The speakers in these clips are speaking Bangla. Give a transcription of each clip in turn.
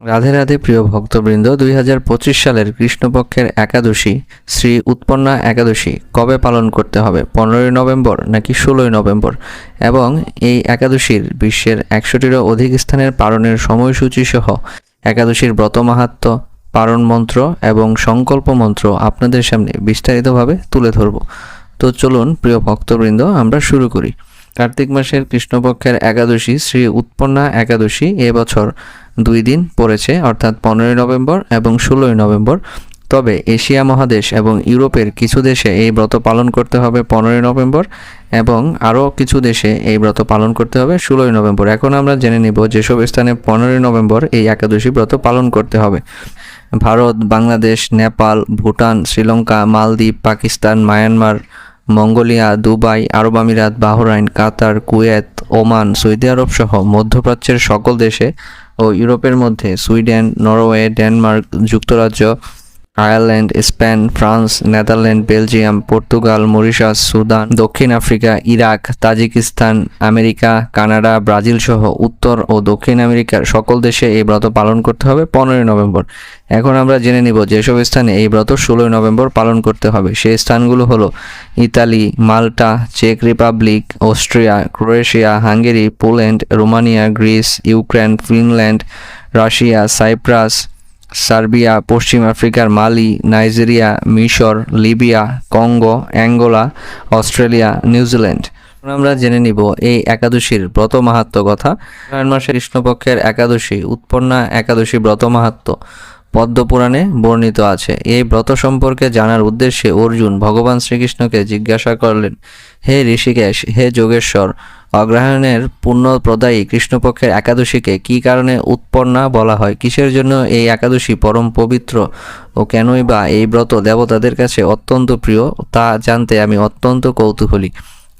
রাধে রাধে প্রিয় ভক্তবৃন্দ, দুই হাজার পঁচিশ সালের কৃষ্ণপক্ষের একাদশী, শ্রী উৎপন্না একাদশী কবে পালন করতে হবে? পনেরোই নভেম্বর নাকি ষোলোই নভেম্বর? এবং এই একাদশীর বিশ্বের একশোটিরও অধিক স্থানের পালনের সময়সূচি সহ একাদশীর ব্রত মাহাত্ম্য পারণ মন্ত্র এবং সংকল্প মন্ত্র আপনাদের সামনে বিস্তারিতভাবে তুলে ধরব। তো চলুন প্রিয় ভক্তবৃন্দ, আমরা শুরু করি। কার্তিক মাসের কৃষ্ণপক্ষের একাদশী, শ্রী উৎপন্না একাদশী এবছর দুই দিন পড়েছে, অর্থাৎ পনেরোই নভেম্বর এবং ষোলোই নভেম্বর। তবে এশিয়া মহাদেশ এবং ইউরোপের কিছু দেশে এই ব্রত পালন করতে হবে পনেরোই নভেম্বর এবং আরও কিছু দেশে এই ব্রত পালন করতে হবে ষোলোই নভেম্বর। এখন আমরা জেনে নিব যেসব স্থানে পনেরোই নভেম্বর এই একাদশী ব্রত পালন করতে হবে। ভারত, বাংলাদেশ, নেপাল, ভুটান, শ্রীলঙ্কা, মালদ্বীপ, Pakistan, Myanmar, Mongolia, Dubai, Arab আমিরাত, Bahrain, Qatar, Kuwait, Oman, Saudi Arab সহ মধ্যপ্রাচ্যের সকল দেশে ও ইউরোপের মধ্যে সুইডেন নরওয়ে ডেনমার্ক যুক্তরাজ্য Ireland Spain France Netherland Belgium Portugal Mauritius Sudan দক্ষিণ Africa Iraq Tajikistan America Canada Brazil সহ উত্তর ও দক্ষিণ আমেরিকার সকল দেশে এই ব্রত পালন করতে হবে পনেরোই নভেম্বর। এখন আমরা জেনে নিব যেসব স্থানে এই ব্রত ষোলোই নভেম্বর পালন করতে হবে। সেই স্থানগুলো হলো Italy, Malta, check Republic, Austria, Croatia, Hungary, Poland, Romania, Greece, Ukraine, Finland, Russia, Cyprus Serbia, পশ্চিম আফ্রিকার মালি, নাইজেরিয়া, মিশর, Libya, Congo, Angola, Australia New Zealand আমরা জেনে নিব এই একাদশীর ব্রত মাহাত্ম কথা। নয় মাসের কৃষ্ণপক্ষের একাদশী, উৎপন্না একাদশী ব্রত মাহাত্ম পদ্মপুরাণে বর্ণিত আছে। এই ব্রত সম্পর্কে জানার উদ্দেশ্যে অর্জুন ভগবান শ্রীকৃষ্ণকে জিজ্ঞাসা করলেন, হে ঋষিকেশ, হে যোগেশ্বর, অগ্রহায়ণের পুণ্য প্রদায়ী কৃষ্ণপক্ষের একাদশীকে কী কারণে উৎপন্না বলা হয়? কিসের জন্য এই একাদশী পরম পবিত্র ও কেনই বা এই ব্রত দেবতাদের কাছে অত্যন্ত প্রিয়, তা জানতে আমি অত্যন্ত কৌতূহলী।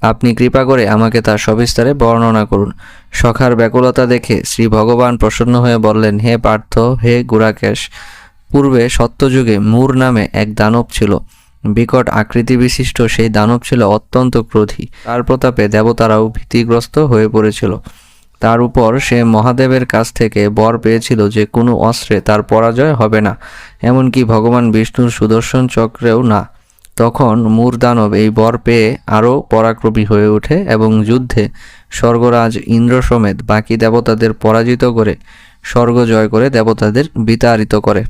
আপনি কৃপা করে আমাকে তা সবিস্তারে বর্ণনা করুন। সখার ব্যাকুলতা দেখে শ্রী ভগবান প্রসন্ন হয়ে বললেন, হে পার্থ, হে গুরাকেশ, পূর্বে সত্যযুগে মূর নামে এক দানব ছিল। বিকট আকৃতি বিশিষ্ট সেই দানব ছিল অত্যন্ত ক্রোধী। তার প্রতাপে দেবতারাও ভীতিগ্রস্ত হয়ে পড়েছিল। তার উপর সে মহাদেবের কাছ থেকে বর পেয়েছিল যে কোনো অস্ত্রে তার পরাজয় হবে না। এমনকি ভগবান বিষ্ণুর সুদর্শন চক্রেও না। তখন মূর দানব এই বর পেয়ে আরও পরাক্রমী হয়ে ওঠে এবং যুদ্ধে স্বর্গরাজ ইন্দ্র সমেত বাকি দেবতাদের পরাজিত করে স্বর্গ জয় করে দেবতাদের বিতাড়িত করে।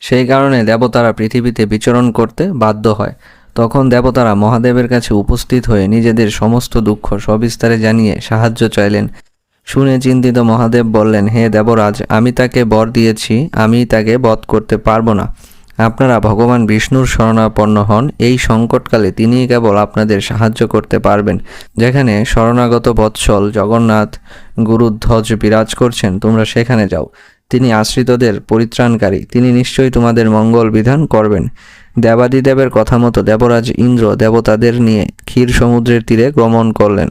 সেই কারণে দেবতারা পৃথিবীতে বিচরণ করতে বাধ্য হয়। তখন দেবতারা মহাদেবের কাছে উপস্থিত হয়ে নিজেদের সমস্ত দুঃখ সবিস্তারে জানিয়ে সাহায্য চাইলেন। শুনে চিন্তিত মহাদেব বললেন, হে দেবরাজ, আমি তাকে বর দিয়েছি, আমি তাকে বধ করতে পারব না। আপনারা ভগবান বিষ্ণুর শরণাপন্ন হন, এই সংকটকালে তিনিই কেবল আপনাদের সাহায্য করতে পারবেন। যেখানে শরণাগত বৎসল, জগন্নাথ, গুরুধ্বজ বিরাজ করছেন, তোমরা সেখানে যাও। তিনি আশ্রিতদের পরিত্রাণকারী, তিনি নিশ্চয়ই তোমাদের মঙ্গল বিধান করবেন। দেবাদিদেবের কথা মতো দেবরাজ ইন্দ্র দেবতাদের নিয়ে ক্ষীর সমুদ্রের তীরে গমন করলেন।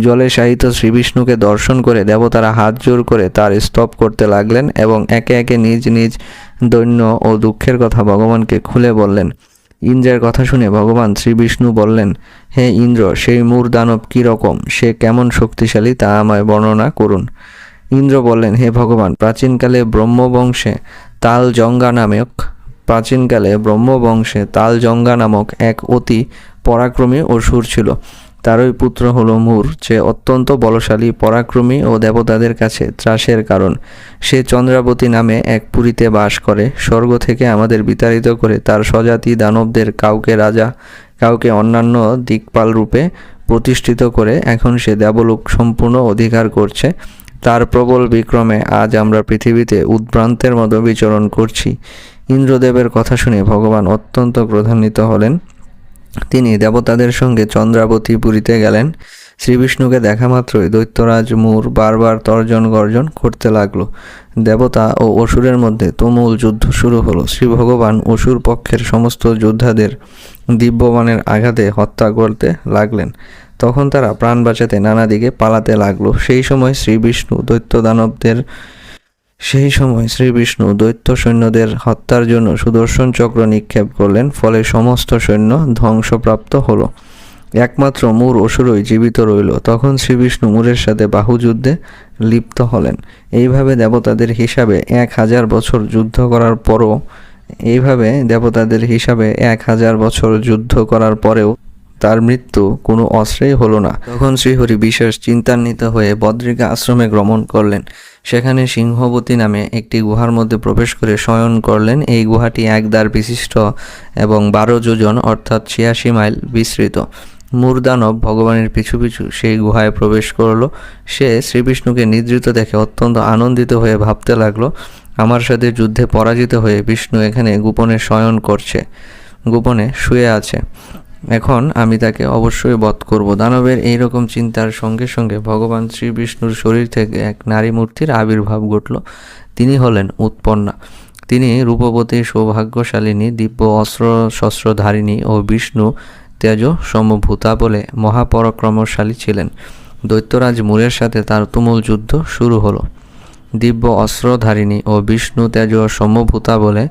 জলে শায়িত শ্রীবিষ্ণুকে দর্শন করে দেবতারা হাত জোর করে তার স্তব করতে লাগলেন এবং একে একে নিজ নিজ দৈন্য ও দুঃখের কথা ভগবানকে খুলে বললেন। ইন্দ্রের কথা শুনে ভগবান শ্রীবিষ্ণু বললেন, হে ইন্দ্র, সেই মূর দানব কী রকম? সে কেমন শক্তিশালী তা আমায় বর্ণনা করুন। ইন্দ্র বললেন, হে ভগবান, প্রাচীনকালে ব্রহ্মবংশে তাল জঙ্গা নামক, প্রাচীনকালে ব্রহ্মবংশে তাল জঙ্গা নামক এক অতি পরাক্রমী অসুর ছিল। তারই পুত্র হলো মুর, যে অত্যন্ত বলশালী, পরাক্রমী ও দেবতাদের কাছে ত্রাসের কারণ। সে চন্দ্রাবতী নামে এক পুরীতে বাস করে। স্বর্গ থেকে আমাদের বিতাড়িত করে তার স্বজাতি দানবদের কাউকে রাজা, কাউকে অন্যান্য দিকপাল রূপে প্রতিষ্ঠিত করে এখন সে দেবলোক সম্পূর্ণ অধিকার করছে। তার প্রবল বিক্রমে আজ আমরা পৃথিবীতে উদ্ভ্রান্তের মতো বিচরণ করছি। ইন্দ্রদেবের কথা শুনে ভগবান অত্যন্ত ক্রধান্বিত হলেন। তিনি দেবতাদের সঙ্গে চন্দ্রাবতী পুরীতে গেলেন। শ্রীবিষ্ণুকে দেখা মাত্রই দৈত্যরাজ মূর বারবার তর্জন গর্জন করতে লাগল। দেবতা ও অসুরের মধ্যে তুমুল যুদ্ধ শুরু হলো। শ্রী ভগবান অসুর পক্ষের সমস্ত যোদ্ধাদের দিব্যবানের আঘাতে হত্যা করতে লাগলেন। তখন তারা প্রাণ বাঁচাতে নানা দিকে পালাতে লাগল। সেই সময় শ্রী বিষ্ণু দৈত্য দানবদের সেই সময় শ্রী বিষ্ণু দৈত্য সৈন্যদের হত্যার জন্য সুদর্শন চক্র নিক্ষেপ করলেন, ফলে সমস্ত সৈন্য ধ্বংসপ্রাপ্ত হলো। একমাত্র মূর অসুরই জীবিত রইল। তখন শ্রীবিষ্ণু মূরের সাথে বাহুযুদ্ধে লিপ্ত হলেন। এইভাবে দেবতাদের হিসাবে এক হাজার বছর যুদ্ধ করার পরও, এইভাবে দেবতাদের হিসাবে এক হাজার বছর যুদ্ধ করার পরেও তার মৃত্যু কোনো অস্ত্রেই হলো না। তখন শ্রীহরি বিশেষ চিন্তান্বিত হয়ে বদ্রিকা আশ্রমে গমন করলেন। সেখানে সিংহবতী নামে একটি গুহার মধ্যে প্রবেশ করে শয়ন করলেন। এই গুহাটি এক দ্বার বিশিষ্ট এবং বারো যোজন, অর্থাৎ ছিয়াশি মাইল বিস্তৃত। মুরদানব ভগবানের পিছু পিছু সেই গুহায় প্রবেশ করল। সে শ্রীবিষ্ণুকে নিদ্রিত দেখে অত্যন্ত আনন্দিত হয়ে ভাবতে লাগল, আমার সাথে যুদ্ধে পরাজিত হয়ে বিষ্ণু এখানে গোপনে শয়ন করছে, গোপনে শুয়ে আছে। এখন আমি তাকে অবশ্যই বধ করব। দানবের এই রকম চিন্তার সঙ্গে সঙ্গে ভগবান শ্রী বিষ্ণুর শরীর থেকে এক নারী মূর্তির আবির্ভাব ঘটল। তিনি হলেন উৎপন্না। তিনি রূপবতী, সৌভাগ্যশালিনী, দিব্য অস্ত্র, শস্ত্রধারিণী ও বিষ্ণু তেজ সমভূতা বলে মহাপরাক্রমশালী ছিলেন। দৈত্যরাজ মুরের সাথে তার তুমুল যুদ্ধ শুরু হলো। দিব্য অস্ত্রধারিণী ও বিষ্ণু তেজ সমভূতা বলে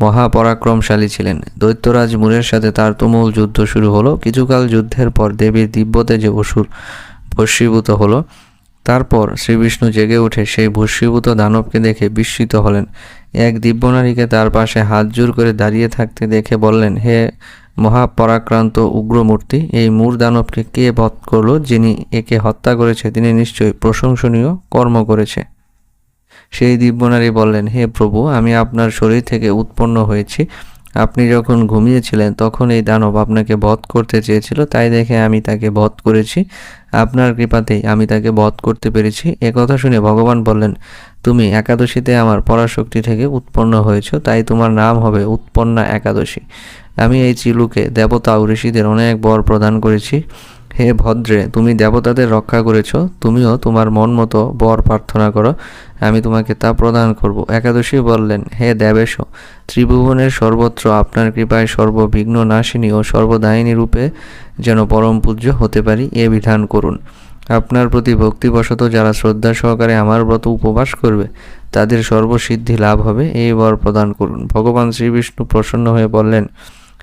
মহাপরাক্রমশালী ছিলেন। দৈত্যরাজ মুরের সাথে তার তুমুল যুদ্ধ শুরু হলো। কিছুকাল যুদ্ধের পর দেবীর দিব্যতে তেজে অসুর ভস্মীভূত হলো, তারপর শ্রীবিষ্ণু জেগে উঠে সেই ভস্মীভূত দানবকে দেখে বিস্মিত হলেন। এক দিব্যনারীকে তার পাশে হাত জোর করে দাঁড়িয়ে থাকতে দেখে বললেন, হে মহাপরাক্রান্ত উগ্রমূর্তি, এই মূর দানবকে কে বধ করল যিনি একে হত্যা করেছে? তিনি নিশ্চয়ই প্রশংসনীয় কর্ম করেছে। সেই দিব্যনারী বললেন, হে প্রভু, আমি আপনার শরীর থেকে উৎপন্ন হয়েছি। আপনি যখন ঘুমিয়েছিলেন, তখন এই দানব আপনাকে বধ করতে চেয়েছিল। তাই দেখে আমি তাকে বধ করেছি। আপনার কৃপাতেই আমি তাকে বধ করতে পেরেছি। কথা শুনে ভগবান বললেন, তুমি একাদশীতে আমার পরাশক্তি থেকে উৎপন্ন হয়েছ, তাই তোমার নাম হবে উৎপন্না একাদশী। আমি এই চিলুকে দেবতা ও ঋষিদের অনেক বর প্রদান করেছি। হে ভদ্রে, তুমি দেবতাদের রক্ষা করেছ, তুমিও তোমার মন মতো বর প্রার্থনা করো, আমি তোমাকে তা প্রদান করব। একাদশী বললেন, হে দেবেশ ত্রিভুবনের সর্বত্র আপনার কৃপায় সর্ববিঘ্ন নাশিনী ও সর্বদায়িনী রূপে যেন পরম পূজ্য হতে পারি, এ বিধান করুন। আপনার প্রতি ভক্তিবশত যারা শ্রদ্ধা সহকারে আমার ব্রত উপবাস করবে, তাদের সর্বসিদ্ধি লাভ হবে, এই বর প্রদান করুন। ভগবান শ্রীবিষ্ণু প্রসন্ন হয়ে বললেন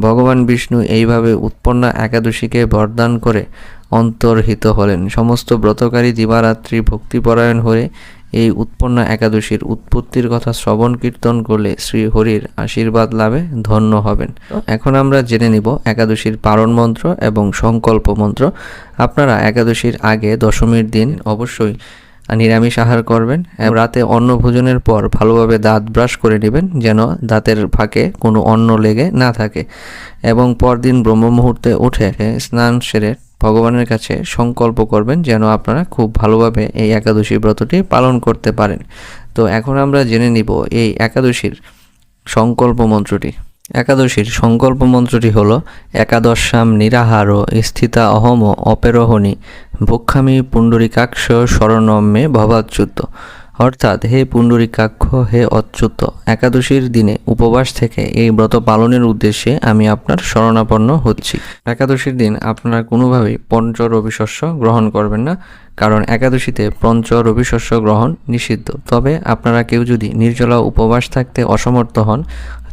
ভগবান বিষ্ণু এইভাবে উৎপন্ন একাদশীকে বরদান করে অন্তর্হিত হলেন। সমস্ত ব্রতকারী দিবারাত্রি ভক্তিপরায়ণ হয়ে এই উৎপন্ন একাদশীর উৎপত্তির কথা শ্রবণ কীর্তন করলে শ্রী হরির আশীর্বাদ লাভে ধন্য হবেন। এখন আমরা জেনে নিব একাদশীর পারণ মন্ত্র এবং সংকল্প মন্ত্র। আপনারা একাদশীর আগে দশমীর দিন অবশ্যই নিরামিষ আহার করবেন। রাতে অন্ন ভোজনের পর ভালোভাবে দাঁত ব্রাশ করে নেবেন, যেন দাঁতের ফাঁকে কোনো অন্ন লেগে না থাকে। এবং পরদিন ব্রহ্ম মুহূর্তে উঠে স্নান সেরে ভগবানের কাছে সংকল্প করবেন যেন আপনারা খুব ভালোভাবে এই একাদশী ব্রতটি পালন করতে পারেন। তো এখন আমরা জেনে নিব এই একাদশীর সংকল্প মন্ত্রটি। একাদশীর সংকল্প মন্ত্রটি হল, একাদশাম নিরাহার স্থিতা অহম অপেরোহণী ভক্ষামি পুণ্ডরিকাক্ষ শরণম্যে ভবাচ্যুত। অর্থাৎ, হে পুণ্ডরিকাক্ষ, হে অচ্যুত, একাদশীর দিনে উপবাস থেকে এই ব্রত পালনের উদ্দেশ্যে আমি আপনার শরণাপন্ন হচ্ছি। একাদশীর দিন আপনারা কোনোভাবেই পঞ্চ রবিশস্য গ্রহণ করবেন না, কারণ একাদশীতে পঞ্চ রবিশস্য গ্রহণ নিষিদ্ধ। তবে আপনারা কেউ যদি নির্জলা উপবাস থাকতে অসমর্থ হন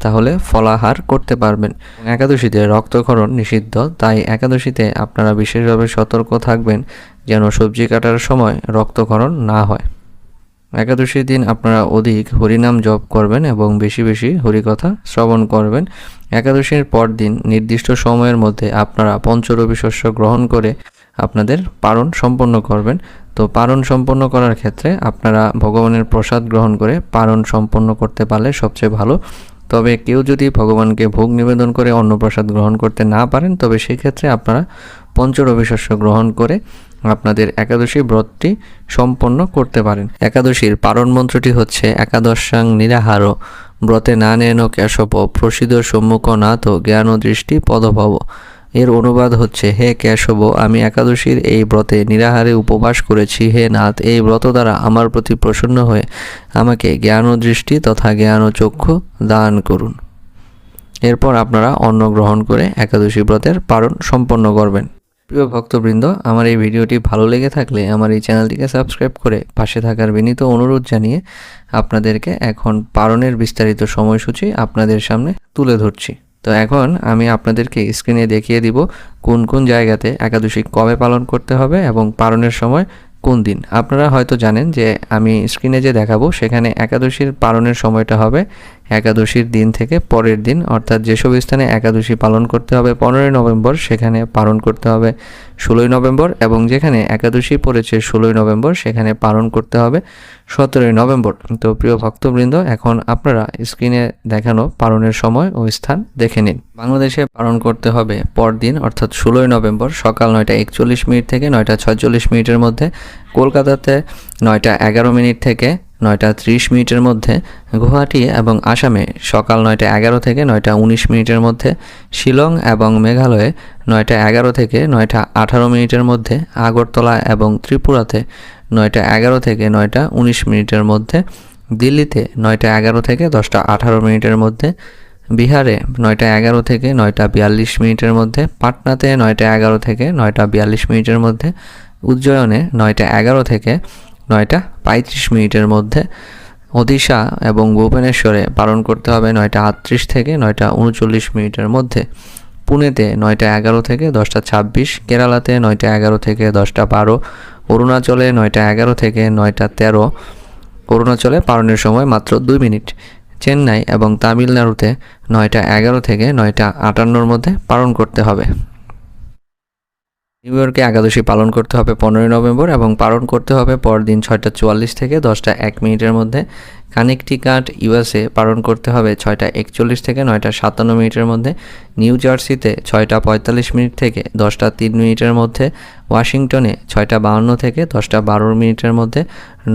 তাহলে ফলাহার করতে পারবেন। একাদশীতে রক্তক্ষরণ নিষিদ্ধ, তাই একাদশীতে আপনারা বিশেষভাবে সতর্ক থাকবেন যেন সবজি কাটার সময় রক্তক্ষরণ না হয়। একাদশীর দিন আপনারা অধিক হরিনাম জপ করবেন এবং বেশি বেশি হরিকথা শ্রবণ করবেন। একাদশীর পর দিন নির্দিষ্ট সময়ের মধ্যে আপনারা পঞ্চরবি শস্য গ্রহণ করে আপনাদের পারণ সম্পন্ন করবেন। তো পারণ সম্পন্ন করার ক্ষেত্রে আপনারা ভগবানের প্রসাদ গ্রহণ করে পারণ সম্পন্ন করতে পারলে সবচেয়ে ভালো। তবে কেউ যদি ভগবানকে ভোগ নিবেদন করে অন্নপ্রসাদ গ্রহণ করতে না পারেন, তবে সেক্ষেত্রে আপনারা পঞ্চরবিশস্য গ্রহণ করে আপনাদের একাদশী ব্রতটি সম্পন্ন করতে পারেন। একাদশীর পারণ মন্ত্রটি হচ্ছে, একাদশাং নিরাহার, ব্রতে না নেন কেশব প্রসিদ্ধ সম্মুখ নাথ জ্ঞান দৃষ্টি পদভব। এর অনুবাদ হচ্ছে, হে কেশব, আমি একাদশীর এই ব্রতে নিরাহারে উপবাস করেছি। হে নাথ, এই ব্রত দ্বারা আমার প্রতি প্রসন্ন হয়ে আমাকে জ্ঞান দৃষ্টি তথা জ্ঞান ও চক্ষু দান করুন। এরপর আপনারা অন্ন গ্রহণ করে একাদশী ব্রতের পালন সম্পন্ন করবেন। প্রিয় ভক্তবৃন্দ, আমার এই ভিডিওটি ভালো লেগে থাকলে আমার এই চ্যানেলটিকে সাবস্ক্রাইব করে পাশে থাকার বিনীত অনুরোধ জানিয়ে আপনাদেরকে এখন পালনের বিস্তারিত সময়সূচি আপনাদের সামনে তুলে ধরছি। তো এখন আমি আপনাদেরকে স্ক্রিনে দেখিয়ে দিব কোন কোন জায়গাতে একাদশী কবে পালন করতে হবে এবং পালনের সময় কোন দিন। আপনারা হয়তো জানেন যে আমি স্ক্রিনে যে দেখাবো সেখানে একাদশীর পালনের সময়টা হবে একাদশীর দিন থেকে পরের দিন, অর্থাৎ যেসব স্থানে একাদশী পালন করতে হবে পনেরোই নভেম্বর, সেখানে পালন করতে হবে ষোলোই নভেম্বর এবং যেখানে একাদশী পড়েছে ষোলোই নভেম্বর, সেখানে পালন করতে হবে সতেরোই নভেম্বর। তো প্রিয় ভক্তবৃন্দ, এখন আপনারা স্ক্রিনে দেখানো পালনের সময় ও স্থান দেখে নিন। বাংলাদেশে পালন করতে হবে পরদিন, অর্থাৎ ষোলোই নভেম্বর, সকাল নয়টা একচল্লিশ মিনিট থেকে নয়টা ছয়চল্লিশ মিনিটের মধ্যে, কলকাতাতে নয়টা এগারো মিনিট থেকে নয়টা ত্রিশ মিনিটের মধ্যে গুয়াহাটি এবং আসামে সকাল নয়টা এগারো থেকে নয়টা উনিশ মিনিটের মধ্যে শিলং এবং মেঘালয়ে নয়টা এগারো থেকে নয়টা আঠারো মিনিটের মধ্যে আগরতলা এবং ত্রিপুরাতে নয়টা এগারো থেকে নয়টা উনিশ মিনিটের মধ্যে দিল্লিতে নয়টা এগারো থেকে দশটা আঠারো মিনিটের মধ্যে বিহারে নয়টা এগারো থেকে নয়টা বিয়াল্লিশ মিনিটের মধ্যে পাটনাতে নয়টা এগারো থেকে নয়টা বিয়াল্লিশ মিনিটের মধ্যে উজ্জয়নে নয়টা এগারো থেকে নয়টা? পঁয়ত্রিশ মিনিটের মধ্যে। ওদিশা এবং ভুবনেশ্বরে পালন করতে হবে নয়টা আটত্রিশ থেকে নয়টা উনচল্লিশ মিনিটের মধ্যে। পুনেতে নয়টা এগারো থেকে দশটা ছাব্বিশ। কেরালাতে নয়টা এগারো থেকে দশটা বারো। অরুণাচলে নয়টা এগারো থেকে নয়টা তেরো। অরুণাচলে পালনের সময় মাত্র দুই মিনিট। চেন্নাই এবং তামিলনাড়ুতে নয়টা এগারো থেকে নয়টা আটান্নর মধ্যে পালন করতে হবে। নিউ ইয়র্কে একাদশী পালন করতে হবে পনেরোই নভেম্বর এবং পালন করতে হবে পরদিন ছয়টা চুয়াল্লিশ থেকে দশটা এক মিনিটের মধ্যে। কানেকটিকাট, ইউএসএ পালন করতে হবে ছয়টা একচল্লিশ থেকে নয়টা সাতান্ন মিনিটের মধ্যে। নিউ জার্সিতে ছয়টা পঁয়তাল্লিশ মিনিট থেকে দশটা তিন মিনিটের মধ্যে। ওয়াশিংটনে ছয়টা বাহান্ন থেকে দশটা বারো মিনিটের মধ্যে।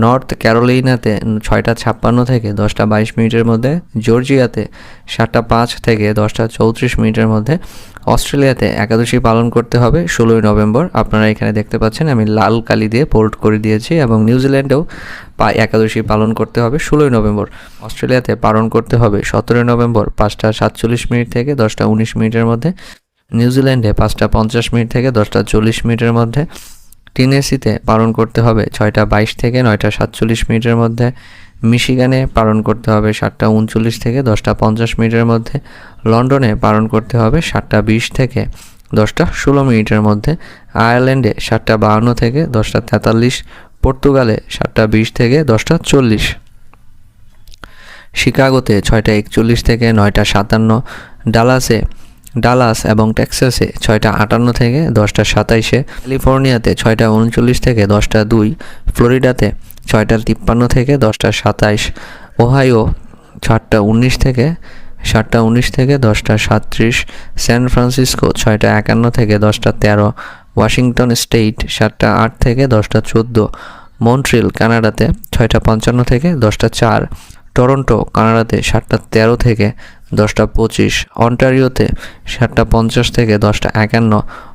নর্থ ক্যারোলিনাতে ছয়টা ছাপ্পান্ন থেকে দশটা বাইশ মিনিটের মধ্যে। জর্জিয়াতে সাতটা পাঁচ থেকে দশটা চৌত্রিশ মিনিটের মধ্যে। অস্ট্রেলিয়াতে একাদশী পালন করতে হবে ষোলোই নভেম্বর। আপনারা এখানে দেখতে পাচ্ছেন আমি লাল কালি দিয়ে পোল্ট করে দিয়েছি এবং নিউজিল্যান্ডেও একাদশী পালন করতে হবে ষোলোই নভেম্বর। অস্ট্রেলিয়াতে পালন করতে হবে। সতেরোই নভেম্বর পাঁচটা সাতচল্লিশ মিনিট থেকে দশটা উনিশ মিনিটের মধ্যে। নিউজিল্যান্ডে পাঁচটা পঞ্চাশ মিনিট থেকে দশটা চল্লিশ মিনিটের মধ্যে। টিনেসিতে পালন করতে হবে ছয়টা বাইশ থেকে নয়টা সাতচল্লিশ মিনিটের মধ্যে। মিশিগানে পালন করতে হবে সাতটা উনচল্লিশ থেকে দশটা পঞ্চাশ মিনিটের মধ্যে। লন্ডনে পালন করতে হবে সাতটা বিশ থেকে দশটা ষোলো মিনিটের মধ্যে। আয়ারল্যান্ডে সাতটা বাহান্ন থেকে দশটা তেতাল্লিশ। পর্তুগালে সাতটা বিশ থেকে দশটা চল্লিশ। শিকাগোতে ছয়টা একচল্লিশ থেকে নয়টা সাতান্ন, ডালাসে ডালাস এবং টেক্সাসে ছয়টা আটান্ন থেকে দশটা সাতাইশে, ক্যালিফোর্নিয়াতে ছয়টা উনচল্লিশ থেকে দশটা দুই, ফ্লোরিডাতে ছয়টা তিপ্পান্ন থেকে দশটা সাতাইশ, ওহাইও সাতটা উনিশ থেকে সাতটা উনিশ থেকে দশটা সাতত্রিশ স্যান ফ্রান্সিসকো ছয়টা একান্ন থেকে দশটা তেরো, ওয়াশিংটন স্টেট সাতটা আট থেকে দশটা চোদ্দ, মন্ট্রিল কানাডাতে ছয়টা পঞ্চান্ন থেকে দশটা চার টরন্টো, কানাডাতে সাতটা তেরো থেকে দশটা পঁচিশ, অন্টারিওতে সাতটা পঞ্চাশ থেকে দশটা একান্ন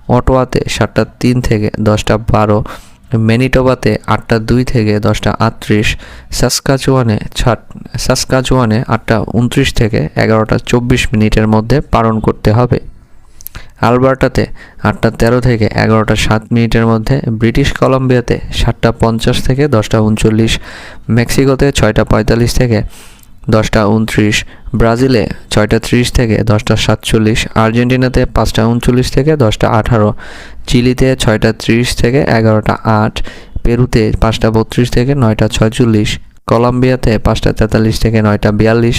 অটোয়াতে সাতটা তিন থেকে দশটা বারো ম্যানিটোবাতে আটটা দুই থেকে দশটা আটত্রিশ, সাসকাচুয়ানে ছাট, সাসকাচুয়ানে আটটা উনত্রিশ থেকে এগারোটা চব্বিশ মিনিটের মধ্যে পালন করতে হবে। আলবার্টাতে আটটা তেরো থেকে এগারোটা সাত মিনিটের মধ্যে ব্রিটিশ কলম্বিয়াতে সাতটা পঞ্চাশ থেকে দশটা উনচল্লিশ, মেক্সিকোতে ছয়টা পঁয়তাল্লিশ থেকে দশটা উনত্রিশ, ব্রাজিলে ছয়টা ত্রিশ থেকে দশটা সাতচল্লিশ, আর্জেন্টিনাতে পাঁচটা উনচল্লিশ থেকে দশটা আঠারো, চিলিতে ছয়টা ত্রিশ থেকে এগারোটা আট, পেরুতে পাঁচটা বত্রিশ থেকে নয়টা ছয়চল্লিশ, কলম্বিয়াতে পাঁচটা তেতাল্লিশ থেকে নয়টা বিয়াল্লিশ,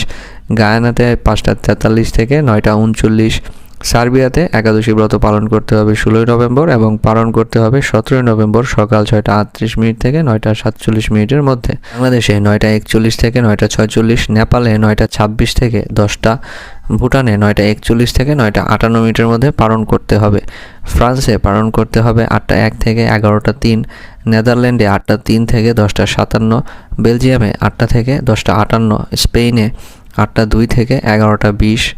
গায়ানাতে পাঁচটা তেতাল্লিশ থেকে নয়টা উনচল্লিশ সার্বিয়াতে একাদশী ব্রত পালন করতে হবে ষোলোই নভেম্বর এবং পালন করতে হবে সতেরোই নভেম্বর সকাল ছয়টা আটত্রিশ মিনিট থেকে নয়টা সাতচল্লিশ মিনিটের মধ্যে। বাংলাদেশে নয়টা একচল্লিশ থেকে নয়টা ছয়চল্লিশ, নেপালে নয়টা ছাব্বিশ থেকে দশটা, ভুটানে নয়টা একচল্লিশ থেকে নয়টা আটান্ন মিনিটের মধ্যে পালন করতে হবে। ফ্রান্সে পালন করতে হবে আটটা এক থেকে এগারোটা তিন, নেদারল্যান্ডে আটটা তিন থেকে দশটা সাতান্ন, বেলজিয়ামে আটটা থেকে দশটা আটান্ন স্পেনে আটটা দুই থেকে এগারোটা বিশ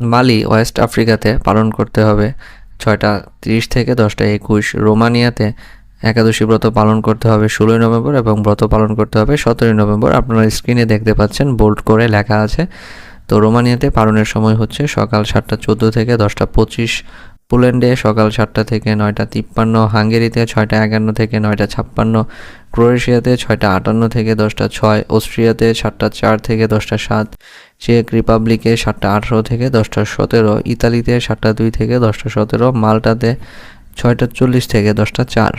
মালি ওয়েস্ট আফ্রিকাতে পালন করতে হবে। ছয়টা তিরিশ থেকে দশটা একুশ। রোমানিয়াতে একাদশী ব্রত পালন করতে হবে ষোলোই নভেম্বর এবং ব্রত পালন করতে হবে সতেরোই নভেম্বর। আপনারা স্ক্রিনে দেখতে পাচ্ছেন, বোল্ড করে লেখা আছে। তো রোমানিয়াতে পালনের সময় হচ্ছে সকাল সাতটা চোদ্দ থেকে দশটা পঁচিশ পোল্যান্ডে সকাল সাতটা থেকে নয়টা তিপ্পান্ন, হাঙ্গেরিতে ছয়টা একান্ন থেকে নয়টা ছাপ্পান্ন, ক্রোয়েশিয়াতে ছয়টা আটান্ন থেকে দশটা ছয়, অস্ট্রিয়াতে সাতটা চার থেকে দশটা সাত, চেক রিপাবলিকে সাতটা আঠারো থেকে দশটা সতেরো, ইতালিতে সাতটা দুই থেকে দশটা সতেরো, মাল্টাতে ছয়টা চল্লিশ থেকে দশটা চার।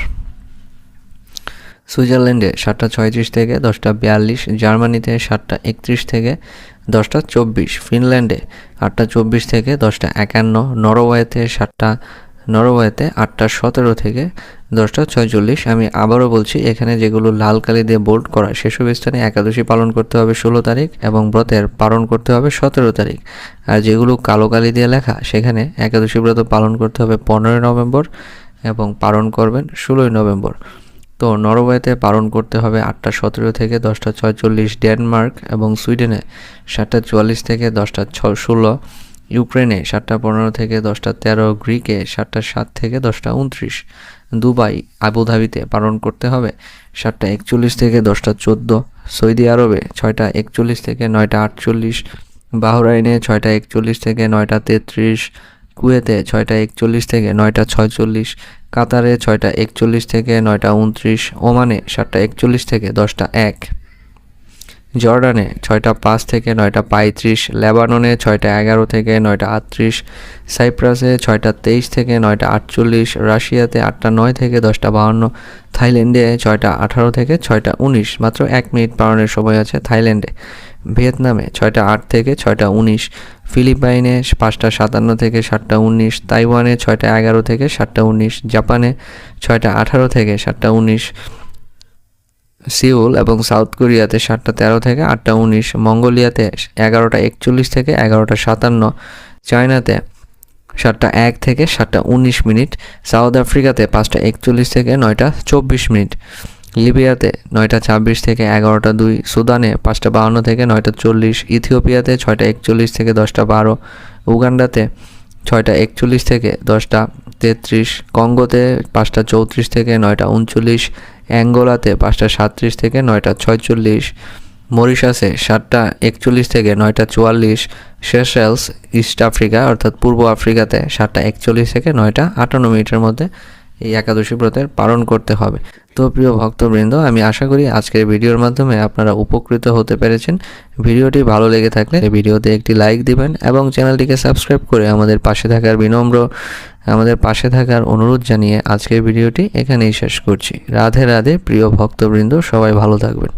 সুইজারল্যান্ডে সাতটা ছয়ত্রিশ থেকে দশটা বিয়াল্লিশ, জার্মানিতে সাতটা একত্রিশ থেকে দশটা চব্বিশ, ফিনল্যান্ডে আটটা চব্বিশ থেকে দশটা একান্ন, নরওয়েতে সাতটা, নরওয়েতে আটটা সতেরো থেকে দশটা ছয়চল্লিশ। আমি আবারও বলছি, এখানে যেগুলো লাল কালি দিয়ে বোল্ড করা, সেসব স্থানে একাদশী পালন করতে হবে ষোলো তারিখ এবং ব্রতের পালন করতে হবে সতেরো তারিখ। আর যেগুলো কালো কালি দিয়ে লেখা, সেখানে একাদশী ব্রত পালন করতে হবে পনেরোই নভেম্বর এবং পালন করবেন ষোলোই নভেম্বর। তো নরওয়েতে পালন করতে হবে আটটা সতেরো থেকে দশটা ছয়চল্লিশ ডেনমার্ক এবং সুইডেনে সাতটা চুয়াল্লিশ থেকে দশটা ছ ষোলো, ইউক্রেনে সাতটা পনেরো থেকে দশটা তেরো, গ্রিকে সাতটা সাত থেকে দশটা উনত্রিশ। দুবাই, আবুধাবিতে পালন করতে হবে সাতটা একচল্লিশ থেকে দশটা চোদ্দ, সৌদি আরবে ছয়টা একচল্লিশ থেকে নয়টা আটচল্লিশ, বাহরাইনে ছয়টা একচল্লিশ থেকে নয়টা তেত্রিশ, কুয়েতে ছয়টা একচল্লিশ থেকে নয়টা ছয়চল্লিশ কাতারে ছয়টা একচল্লিশ থেকে নয়টা উনত্রিশ, ওমানে সাতটা একচল্লিশ থেকে দশটা এক। জর্ডানে ছয়টা পাঁচ থেকে নয়টা পঁয়ত্রিশ, লেবাননে ছয়টা এগারো থেকে নয়টা আটত্রিশ, সাইপ্রাসে ছয়টা তেইশ থেকে নয়টা আটচল্লিশ, রাশিয়াতে আটটা নয় থেকে দশটা বাহান্ন, থাইল্যান্ডে ছয়টা আঠারো থেকে ছয়টা উনিশ। মাত্র এক মিনিট পালনের সময় আছে থাইল্যান্ডে। ভিয়েতনামে ছয়টা আট থেকে ছয়টা উনিশ, ফিলিপাইনে পাঁচটা সাতান্ন থেকে সাতটা উনিশ, তাইওয়ানে ছয়টা এগারো থেকে সাতটা উনিশ, জাপানে ছয়টা আঠারো থেকে সাতটা উনিশ, সিউল এবং সাউথ কোরিয়াতে সাতটা তেরো থেকে আটটা উনিশ, মঙ্গোলিয়াতে এগারোটা একচল্লিশ থেকে এগারোটা সাতান্ন, চায়নাতে সাতটা এক থেকে সাতটা উনিশ মিনিট, সাউথ আফ্রিকাতে পাঁচটা একচল্লিশ থেকে নয়টা চব্বিশ মিনিট। লিবিয়াতে নয়টা ছাব্বিশ থেকে এগারোটা দুই, সুদানে পাঁচটা বাহান্ন থেকে নয়টা চল্লিশ, ইথিওপিয়াতে ছয়টা একচল্লিশ থেকে দশটা বারো, উগান্ডাতে ছয়টা একচল্লিশ থেকে দশটা তেত্রিশ, কঙ্গোতে পাঁচটা চৌত্রিশ থেকে নয়টা উনচল্লিশ, অ্যাঙ্গোলাতে পাঁচটা সাতত্রিশ থেকে নয়টা ছয়চল্লিশ, মরিশাসে সাতটা একচল্লিশ থেকে নয়টা চুয়াল্লিশ শেষেলস ইস্ট আফ্রিকা অর্থাৎ পূর্ব আফ্রিকাতে সাতটা একচল্লিশ থেকে নয়টা আটান্ন মিনিটের মধ্যে এই একাদশী ব্রতের পালন করতে হবে। তো প্রিয় ভক্তবৃন্দ, আমি আশা করি আজকের ভিডিওর মাধ্যমে আপনারা উপকৃত হতে পেরেছেন। ভিডিওটি ভালো লেগে থাকলে ভিডিওতে একটি লাইক দিবেন এবং চ্যানেলটিকে সাবস্ক্রাইব করে আমাদের পাশে থাকার বিনম্র, আমাদের পাশে থাকার অনুরোধ জানিয়ে আজকের ভিডিওটি এখানেই শেষ করছি। রাধে রাধে প্রিয় ভক্তবৃন্দ, সবাই ভালো থাকবেন।